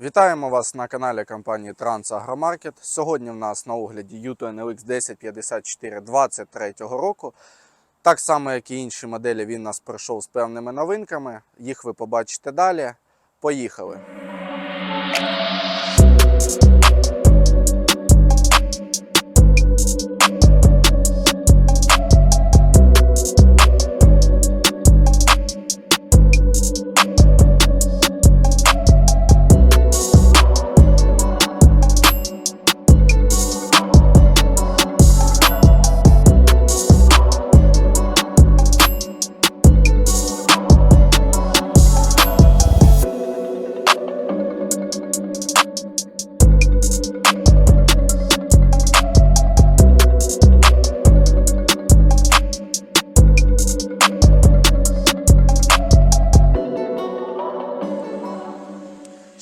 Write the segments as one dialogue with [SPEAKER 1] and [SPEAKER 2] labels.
[SPEAKER 1] Вітаємо вас на каналі компанії Трансагромаркет. Сьогодні в нас на огляді Yuto NLX 1054 23 року. Так само, як і інші моделі, він нас пройшов з певними новинками. Їх ви побачите далі. Поїхали!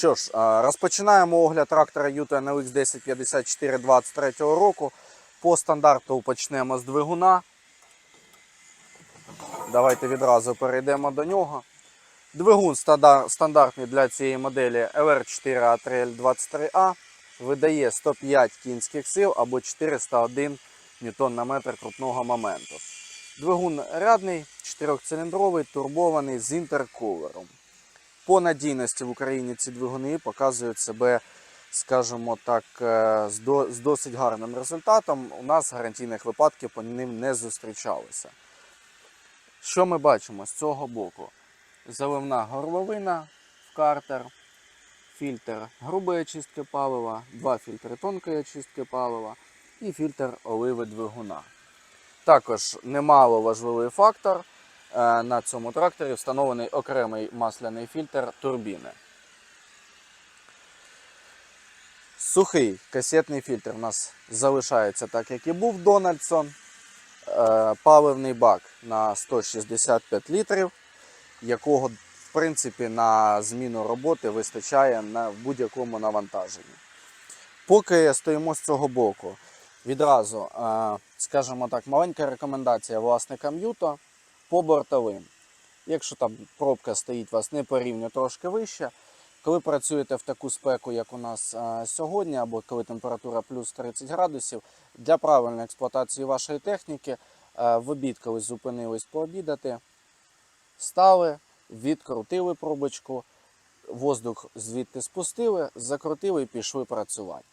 [SPEAKER 1] Що ж, розпочинаємо огляд трактора Yuto NLX 1054 23 року. По стандарту почнемо з двигуна. Давайте відразу перейдемо до нього. Двигун стандартний для цієї моделі LR4 ATRL 23A видає 105 кінських сил або 401 ньютон на метр крупного моменту. Двигун рядний, 4-циліндровий, турбований з інтеркулером. По надійності в Україні ці двигуни показують себе, скажімо так, е, з досить гарним результатом. У нас гарантійних випадків по ним не зустрічалося. Що ми бачимо з цього боку? Заливна горловина в картер, фільтр грубої очистки палива, два фільтри тонкої очистки палива і фільтр оливи двигуна. Також немало важливий фактор. Е, На цьому тракторі встановлений окремий масляний фільтр турбіни. Сухий касетний фільтр у нас залишається так, як і був Дональдсон. Е, Паливний бак на 165 літрів, якого в принципі на зміну роботи вистачає на будь-якому навантаженні. Поки стоїмо з цього боку, відразу, е, скажімо так, маленька рекомендація власникам Юто по бортовим. Якщо там пробка стоїть у вас не по рівню трошки вище, коли працюєте в таку спеку, як у нас е, сьогодні, або коли температура плюс 30 градусів, для правильної експлуатації вашої техніки, е, в обід, коли зупинились пообідати, стали, відкрутили пробочку, воздух звідти спустили, закрутили і пішли працювати.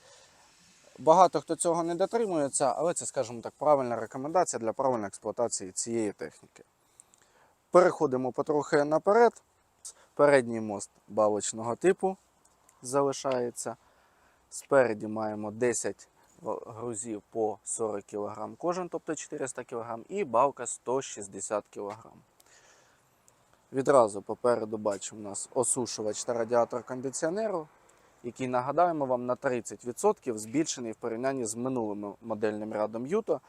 [SPEAKER 1] Багато хто цього не дотримується, але це, скажімо так, правильна рекомендація для правильної експлуатації цієї техніки. Переходимо потрохи наперед. Передній мост балочного типу залишається. Спереді маємо 10 грузів по 40 кг кожен, тобто 400 кг, і балка 160 кг. Відразу попереду бачимо у нас осушувач та радіатор кондиціонеру, який нагадаємо вам на 30% збільшений в порівнянні з минулим модельним рядом Юто,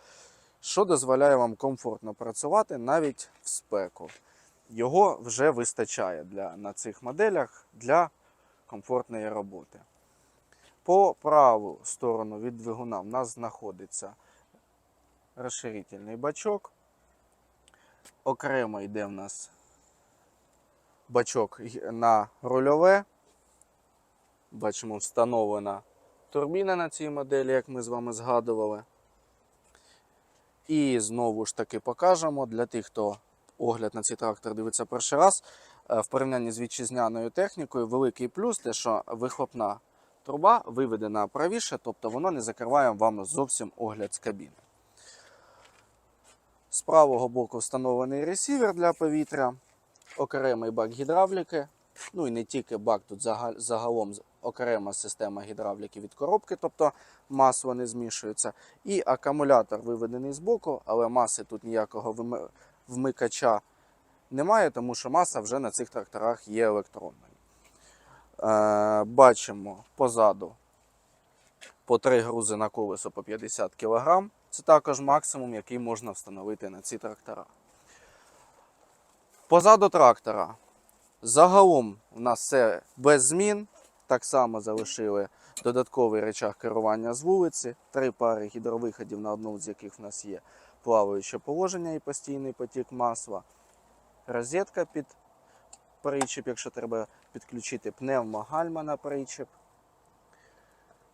[SPEAKER 1] що дозволяє вам комфортно працювати навіть в спеку. Його вже вистачає для, на цих моделях для комфортної роботи. По праву сторону від двигуна в нас знаходиться розширительний бачок. Окремо йде в нас бачок на рульове. Бачимо, встановлена турбіна на цій моделі, як ми з вами згадували. І знову ж таки покажемо для тих, хто огляд на цей трактор дивиться перший раз. е, В порівнянні з вітчизняною технікою, великий плюс те, що вихлопна труба виведена правіше, тобто воно не закриває вам зовсім огляд з кабіни. З правого боку встановлений ресівер для повітря, окремий бак гідравліки. Ну і не тільки бак, тут загалом окрема система гідравліки від коробки, тобто масло не змішується. І акумулятор виведений з боку, але маси тут ніякого вмикача немає, тому що маса вже на цих тракторах є електронною. Е, бачимо позаду по 3 грузи на колесо по 50 кг. Це також максимум, який можна встановити на ці трактора. Позаду трактора загалом у нас все без змін. Так само залишили додатковий речах керування з вулиці, три пари гідровиходів, на одному з яких в нас є плаваюче положення і постійний потік масла, розетка під причіп, якщо треба підключити пневмогальма на причіп.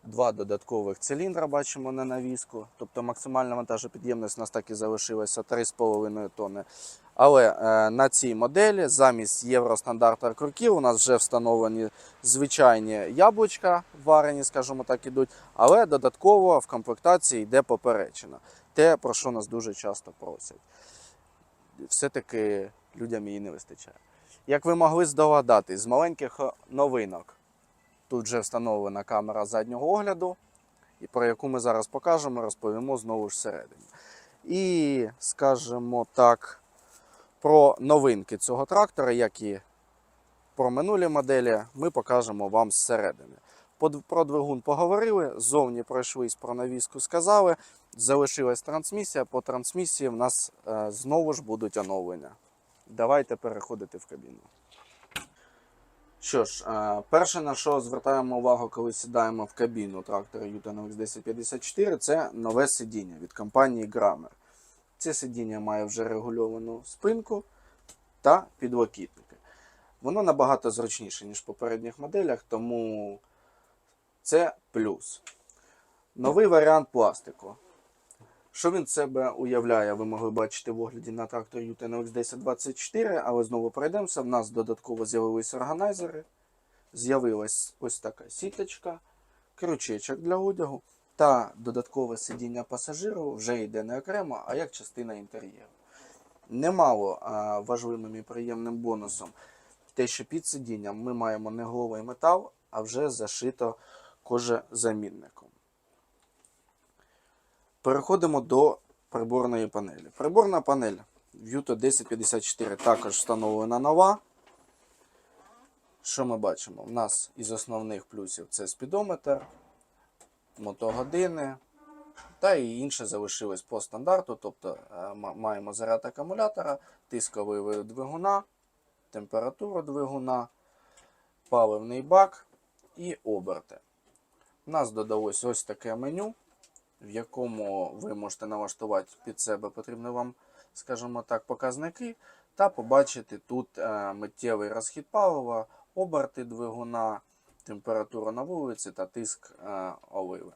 [SPEAKER 1] Два додаткових циліндра бачимо на навіску. Тобто максимальна вантажопідємність у нас так і залишилася 3,5 тонни. Але е, на цій моделі замість євростандарта крюків у нас вже встановлені звичайні яблучка, варені, скажімо так, ідуть, але додатково в комплектації йде поперечина. Те, про що нас дуже часто просять. Все-таки людям її не вистачає. Як ви могли здогадатись, з маленьких новинок тут вже встановлена камера заднього огляду, і про яку ми зараз покажемо, розповімо знову ж всередині. І скажімо так, про новинки цього трактора, як і про минулі моделі, ми покажемо вам зсередини. Про двигун поговорили, ззовні пройшлись про навіску, сказали. Залишилась трансмісія. По трансмісії в нас е, знову ж будуть оновлення. Давайте переходити в кабіну. Що ж, е, перше на що звертаємо увагу, коли сідаємо в кабіну трактора Yutano X1054, це нове сидіння від компанії Grammer. Це сидіння має вже регульовану спинку та підлокітники. Воно набагато зручніше, ніж в попередніх моделях, тому це плюс. Новий варіант пластику. Що він себе уявляє, ви могли бачити в огляді на трактор Yutano X1024, але знову пройдемося. В нас додатково з'явились органайзери, з'явилась ось така сіточка, крючечок для одягу та додаткове сидіння пасажиру вже йде не окремо, а як частина інтер'єру. Немало а, важливим і приємним бонусом те, що під сидінням ми маємо не голий метал, а вже зашито кожезамінником. Переходимо до приборної панелі. Приборна панель Vuto 1054 також встановлена нова. Що ми бачимо? У нас із основних плюсів це спідометр, мотогодини та і інше залишилось по стандарту. Тобто е, маємо заряд акумулятора, тисковий двигуна, температуру двигуна, паливний бак і оберти. У нас додалось ось таке меню, в якому ви можете налаштувати під себе потрібні вам, скажімо так, показники, та побачити тут е, миттєвий розхід палива, оберти двигуна, температуру на вулиці та тиск е, оливи.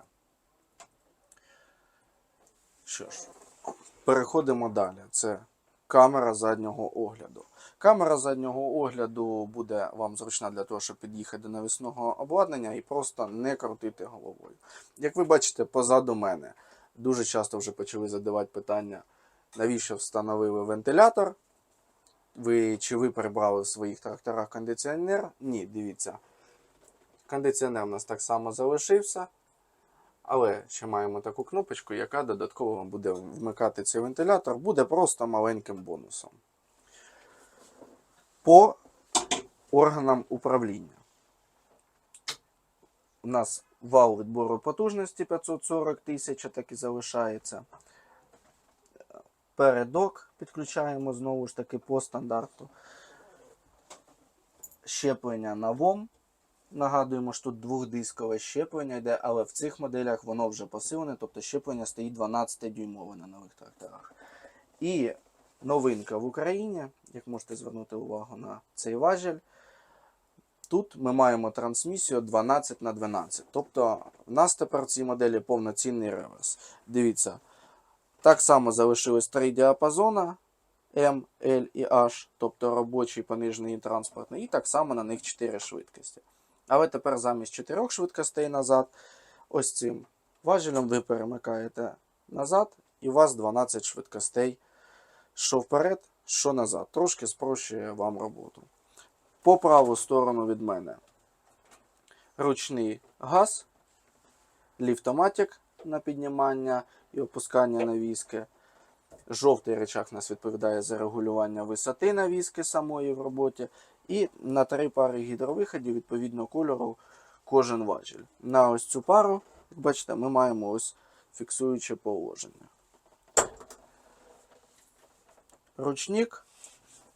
[SPEAKER 1] Що ж, переходимо далі. Це камера заднього огляду. Камера заднього огляду буде вам зручна для того, щоб під'їхати до навісного обладнання і просто не крутити головою. Як ви бачите, позаду мене дуже часто вже почали задавати питання, навіщо встановили вентилятор. Ви, чи ви прибрали в своїх тракторах кондиціонер? Ні, дивіться. Кондиціонер у нас так само залишився. Але ще маємо таку кнопочку, яка додатково буде вмикати цей вентилятор, буде просто маленьким бонусом. По органам управління. У нас вал відбору потужності 540 тисяч, так і залишається. Передок підключаємо знову ж таки по стандарту. Щеплення на ВОМ. Нагадуємо, що тут двохдискове щеплення йде, але в цих моделях воно вже посилене, тобто щеплення стоїть 12-дюймове на нових тракторах. І новинка в Україні, як можете звернути увагу на цей важіль. Тут ми маємо трансмісію 12 на 12. Тобто в нас тепер в цій моделі повноцінний реверс. Дивіться, так само залишилось три діапазона M, L і H, тобто робочий, понижений і транспортний, і так само на них 4 швидкості. Але тепер замість 4 швидкостей назад, ось цим важелем ви перемикаєте назад, і у вас 12 швидкостей, що вперед, що назад. Трошки спрощує вам роботу. По праву сторону від мене ручний газ, ліфтоматик на піднімання і опускання навіски. Жовтий речах нас відповідає за регулювання висоти навіски самої в роботі. І на три пари гідровиходів відповідно кольору кожен важіль. На ось цю пару, як бачите, ми маємо ось фіксуюче положення. Ручник.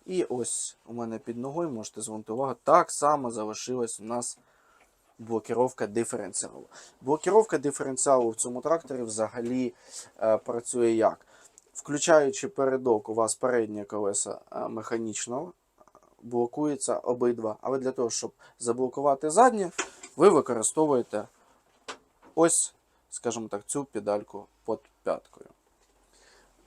[SPEAKER 1] І ось у мене під ногою, можете звернути увагу, так само залишилась у нас блокіровка диференціалу. Блокіровка диференціалу в цьому тракторі взагалі е, працює як? Включаючи передок, у вас передні колеса е, механічно блокуються обидва. Але для того, щоб заблокувати задні, ви використовуєте ось, скажімо так, цю педальку під п'яткою.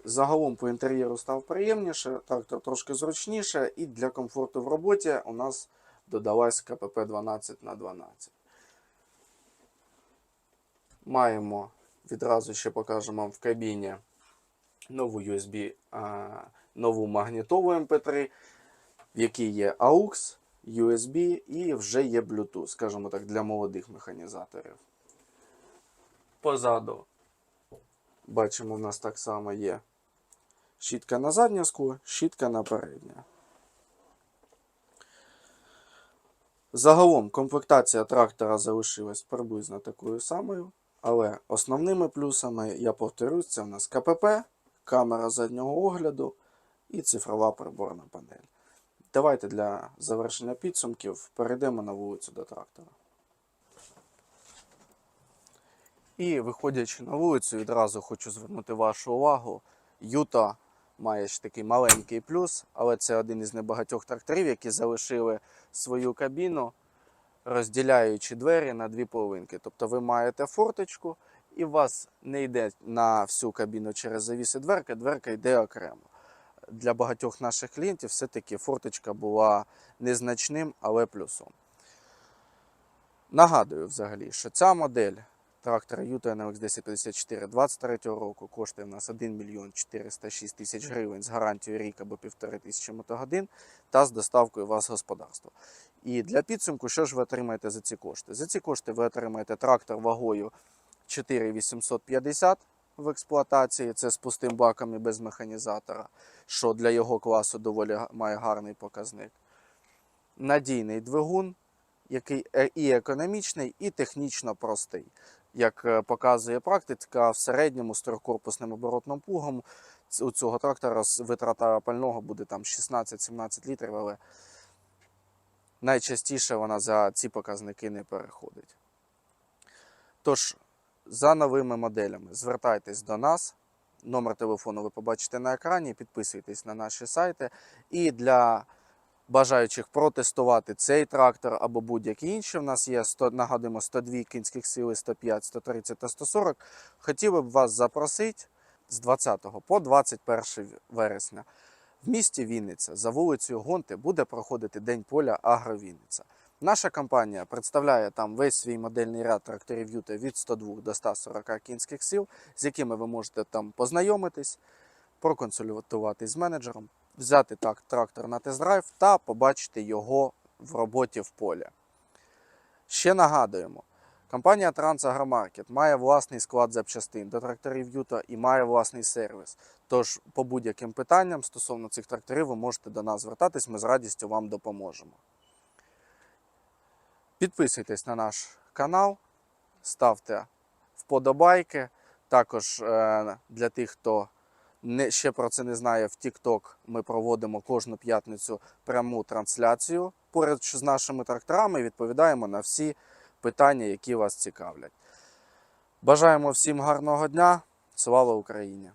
[SPEAKER 1] Загалом по інтер'єру став приємніше, трактор трошки зручніше, і для комфорту в роботі у нас додалась КПП 12 на 12. Маємо відразу ще покажемо вам в кабіні нову USB, нову магнітову MP3, в якій є AUX, USB і вже є Bluetooth, скажімо так, для молодих механізаторів. Позаду бачимо, в нас так само є щітка на заднє скло, щітка на переднє. Загалом комплектація трактора залишилась приблизно такою самою, але основними плюсами, я повторюсь, це в нас КПП, камера заднього огляду і цифрова приборна панель. Давайте для завершення підсумків перейдемо на вулицю до трактора. І виходячи на вулицю, відразу хочу звернути вашу увагу. Юта має ж такий маленький плюс, але це один із небагатьох тракторів, які залишили свою кабіну, розділяючи двері на дві половинки. Тобто ви маєте форточку, і у вас не йде на всю кабіну через завіси дверка, дверка йде окремо. Для багатьох наших клієнтів все-таки форточка була незначним, але плюсом. Нагадую взагалі, що ця модель трактора NLX 1054 23 року коштує в нас 1 мільйон 406 тисяч гривень з гарантією рік або півтори тисячі мотогодин та з доставкою вас господарства. І для підсумку, що ж ви отримаєте за ці кошти? За ці кошти ви отримаєте трактор вагою 4850 в експлуатації, це з пустим баком і без механізатора, що для його класу доволі має гарний показник. Надійний двигун, який е- і економічний, і технічно простий. Як е, показує практика, в середньому з трьохкорпусним оборотним плугом у цього трактора витрата пального буде там 16-17 літрів, але найчастіше вона за ці показники не переходить. Тож, за новими моделями звертайтесь до нас. Номер телефону ви побачите на екрані, підписуйтесь на наші сайти. І для бажаючих протестувати цей трактор або будь-які інші, в нас є 100, нагадуємо 102 кінських сили, 105, 130 та 140. Хотіли б вас запросити з 20 по 21 вересня. В місті Вінниця за вулицею Гонти буде проходити День поля Агровінниця. Наша компанія представляє там весь свій модельний ряд тракторів Юта від 102 до 140 кінських сил, з якими ви можете там познайомитись, проконсультуватись з менеджером, взяти так трактор на тест-драйв та побачити його в роботі в полі. Ще нагадуємо, компанія Трансагромаркет має власний склад запчастин до тракторів Юта і має власний сервіс. Тож по будь-яким питанням стосовно цих тракторів ви можете до нас звертатись, ми з радістю вам допоможемо. Підписуйтесь на наш канал, ставте вподобайки. Також е, для тих, хто ще про це не знає, в TikTok ми проводимо кожну п'ятницю пряму трансляцію поряд з нашими тракторами відповідаємо на всі питання, які вас цікавлять. Бажаємо всім гарного дня. Слава Україні!